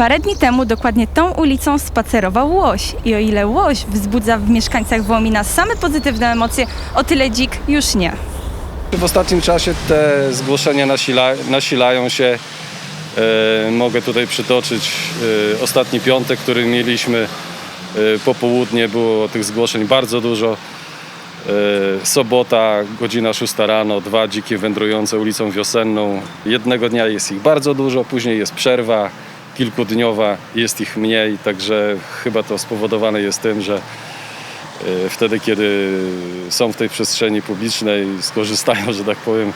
Parę dni temu dokładnie tą ulicą spacerował łoś. I o ile łoś wzbudza w mieszkańcach Wołomina same pozytywne emocje, o tyle dzik już nie. W ostatnim czasie te zgłoszenia nasila, nasilają się. E, mogę tutaj przytoczyć e, ostatni piątek, który mieliśmy. E, popołudnie było tych zgłoszeń bardzo dużo. E, sobota, godzina 6 rano, dwa dzikie wędrujące ulicą wiosenną. Jednego dnia jest ich bardzo dużo, później jest przerwa kilkudniowa, jest ich mniej, także chyba to spowodowane jest tym, że E, wtedy, kiedy są w tej przestrzeni publicznej, skorzystają, że tak powiem,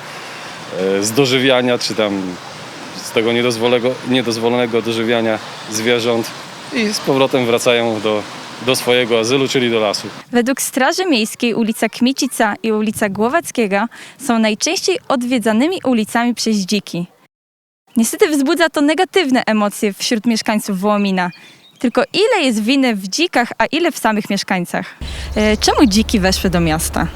e, z dożywiania, czy tam z tego niedozwolonego, niedozwolonego dożywiania zwierząt i z powrotem wracają do, do swojego azylu, czyli do lasu. Według Straży Miejskiej ulica Kmicica i ulica Głowackiego są najczęściej odwiedzanymi ulicami przez dziki. Niestety wzbudza to negatywne emocje wśród mieszkańców Wołomina. Tylko ile jest winy w dzikach, a ile w samych mieszkańcach? E, Czemu dziki weszły do miasta?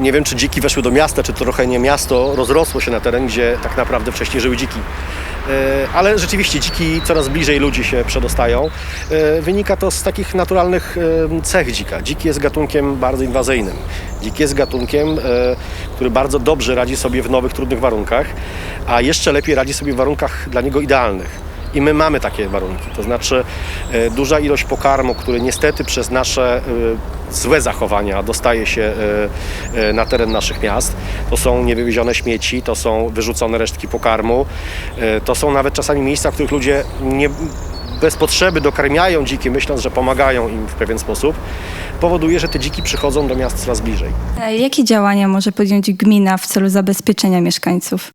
Nie wiem, czy dziki weszły do miasta, czy to trochę nie miasto rozrosło się na teren, gdzie tak naprawdę wcześniej żyły dziki. E, Ale rzeczywiście dziki coraz bliżej ludzi się przedostają. E, Wynika to z takich naturalnych cech dzika. Dzik jest gatunkiem bardzo inwazyjnym. Dzik jest gatunkiem, który bardzo dobrze radzi sobie w nowych, trudnych warunkach, a jeszcze lepiej radzi sobie w warunkach dla niego idealnych. I my mamy takie warunki, to znaczy e, duża ilość pokarmu, który niestety przez nasze e, złe zachowania dostaje się e, na teren naszych miast. To są niewywiezione śmieci, to są wyrzucone resztki pokarmu, to są nawet czasami miejsca, w których ludzie nie, bez potrzeby dokarmiają dziki, myśląc, że pomagają im w pewien sposób, powoduje, że te dziki przychodzą do miast coraz bliżej. E, Jakie działania może podjąć gmina w celu zabezpieczenia mieszkańców?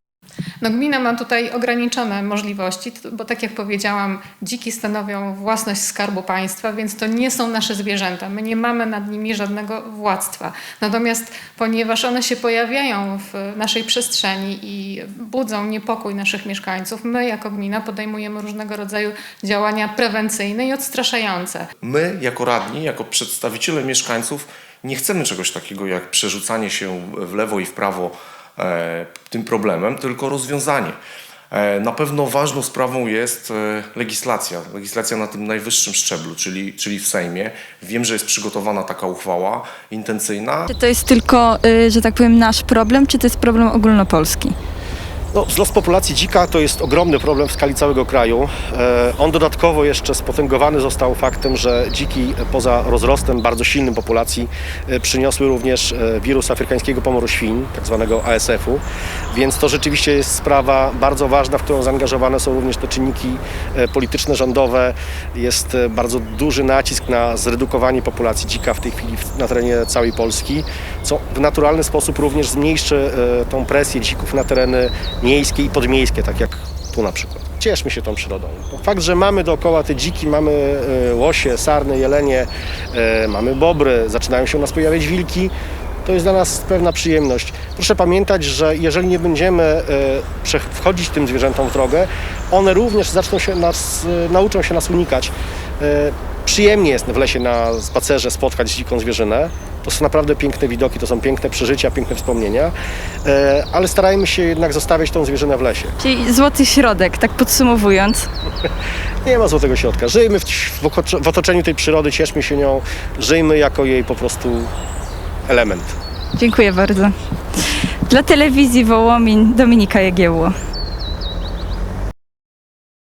No, gmina ma tutaj ograniczone możliwości, bo tak jak powiedziałam, dziki stanowią własność Skarbu Państwa, więc to nie są nasze zwierzęta. My nie mamy nad nimi żadnego władztwa. Natomiast ponieważ one się pojawiają w naszej przestrzeni i budzą niepokój naszych mieszkańców, my jako gmina podejmujemy różnego rodzaju działania prewencyjne i odstraszające. My, jako radni, jako przedstawiciele mieszkańców, nie chcemy czegoś takiego jak przerzucanie się w lewo i w prawo tym problemem, tylko rozwiązanie. E, na pewno ważną sprawą jest e, legislacja, legislacja na tym najwyższym szczeblu, czyli, czyli w Sejmie. Wiem, że jest przygotowana taka uchwała intencyjna. Czy to jest tylko, y, że tak powiem, nasz problem, czy to jest problem ogólnopolski? No, wzrost populacji dzika to jest ogromny problem w skali całego kraju. E, On dodatkowo jeszcze spotęgowany został faktem, że dziki poza rozrostem bardzo silnym populacji e, przyniosły również e, wirus afrykańskiego pomoru świń, tak zwanego ASF-u. Więc to rzeczywiście jest sprawa bardzo ważna, w którą zaangażowane są również te czynniki polityczne, rządowe. Jest bardzo duży nacisk na zredukowanie populacji dzika w tej chwili na terenie całej Polski, co w naturalny sposób również zmniejszy tą presję dzików na tereny miejskie i podmiejskie, tak jak tu na przykład. Cieszmy się tą przyrodą. Fakt, że mamy dookoła te dziki, mamy łosie, sarny, jelenie, mamy bobry, zaczynają się u nas pojawiać wilki, to jest dla nas pewna przyjemność. Proszę pamiętać, że jeżeli nie będziemy wchodzić tym zwierzętom w drogę, one również zaczną się nas, nauczą się nas unikać. Przyjemnie jest w lesie na spacerze spotkać dziką zwierzynę. To są naprawdę piękne widoki, to są piękne przeżycia, piękne wspomnienia, e, ale starajmy się jednak zostawiać tą zwierzynę w lesie. Czyli złoty środek, tak podsumowując. Nie ma złotego środka. Żyjmy w, w otoczeniu tej przyrody, cieszmy się nią, żyjmy jako jej po prostu element. Dziękuję bardzo. Dla telewizji Wołomin Dominika Jagiełło.